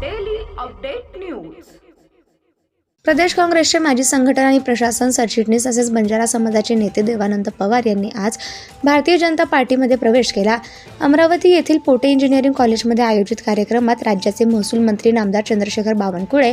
daily update news. प्रदेश काँग्रेसचे माजी संघटन आणि प्रशासन सरचिटणीस तसेच बंजारा समाजाचे नेते देवानंद पवार यांनी आज भारतीय जनता पार्टीमध्ये प्रवेश केला. अमरावती येथील पोटे इंजिनिअरिंग कॉलेजमध्ये आयोजित कार्यक्रमात राज्याचे महसूल मंत्री नामदार चंद्रशेखर बावनकुळे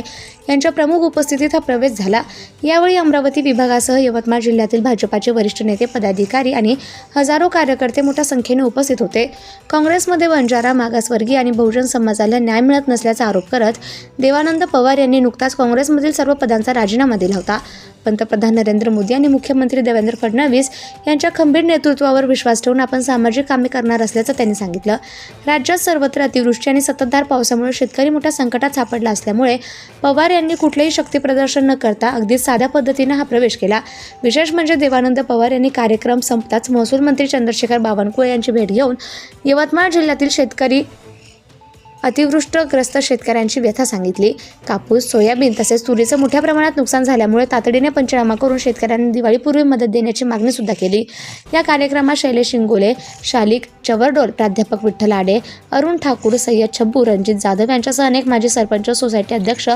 यांच्या प्रमुख उपस्थितीत हा प्रवेश झाला. यावेळी अमरावती विभागासह यवतमाळ जिल्ह्यातील भाजपाचे वरिष्ठ नेते पदाधिकारी आणि हजारो कार्यकर्ते मोठ्या संख्येने उपस्थित होते. काँग्रेसमध्ये बंजारा मागासवर्गीय आणि बहुजन समाजाला न्याय मिळत नसल्याचा आरोप करत देवानंद पवार यांनी नुकताच काँग्रेसमधील सर्व पदांचा राजीनामा दिला होता. पंतप्रधान नरेंद्र मोदी आणि मुख्यमंत्री देवेंद्र फडणवीस यांच्या खंबीर नेतृत्वावर विश्वास ठेवून आपण सामाजिक कामे करणार असल्याचं त्यांनी सांगितलं. राज्यात सर्वत्र अतिवृष्टी आणि सततधार पावसामुळे शेतकरी मोठ्या संकटात सापडला असल्यामुळे पवार यांनी कुठलेही शक्ती प्रदर्शन न करता अगदी साध्या पद्धतीनं हा प्रवेश केला. विशेष म्हणजे देवानंद पवार यांनी कार्यक्रम संपताच महसूल मंत्री चंद्रशेखर बावनकुळे यांची भेट घेऊन यवतमाळ जिल्ह्यातील शेतकरी अतिवृष्टग्रस्त शेतकऱ्यांची व्यथा सांगितली. कापूस सोयाबीन तसेच तुरीचं मोठ्या प्रमाणात नुकसान झाल्यामुळे तातडीने पंचनामा करून शेतकऱ्यांना दिवाळीपूर्वी मदत देण्याची मागणी सुद्धा केली. या कार्यक्रमात शैलेश शिंगोले शालिक चवरडोल प्राध्यापक विठ्ठल आडे अरुण ठाकूर सय्यद छब्बू रणजित जाधव यांच्यासह अनेक माजी सरपंच सोसायटी अध्यक्ष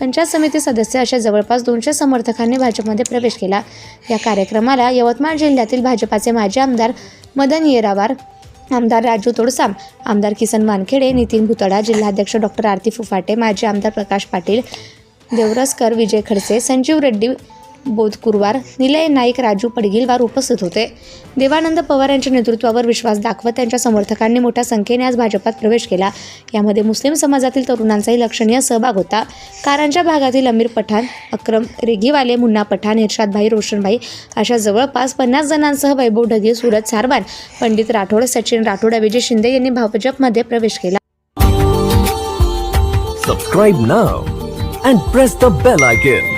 पंचायत समिती सदस्य अशा जवळपास दोनशे समर्थकांनी भाजपमध्ये प्रवेश केला. या कार्यक्रमाला यवतमाळ जिल्ह्यातील भाजपाचे माजी आमदार मदन येरावार आमदार राजू तोडसाम आमदार किसन वानखेडे नितीन भुतडा जिल्हाध्यक्ष डॉक्टर आरती फुफाटे माजी आमदार प्रकाश पाटील देवरसकर विजय खडसे संजीव रेड्डी बोधकुरवार निलय नाईक राजू पडगिलवार उपस्थित होते. देवानंद पवार यांच्या नेतृत्वावर विश्वास दाखवत त्यांच्या समर्थकांनी मोठ्या संख्येने आज भाजपात प्रवेश केला. यामध्ये मुस्लिम समाजातील तरुणांचाही लक्षणीय सहभाग होता. कारांच्या भागातील अमीर पठाण अक्रम रेगीवाले मुन्ना पठाण इर्शादभाई रोशनभाई अशा जवळपास पन्नास जणांसह वैभव ढगे सुरज सारवान पंडित राठोड सचिन राठोड अभिजित शिंदे यांनी भाजपमध्ये प्रवेश केला. Subscribe now and press the bell icon.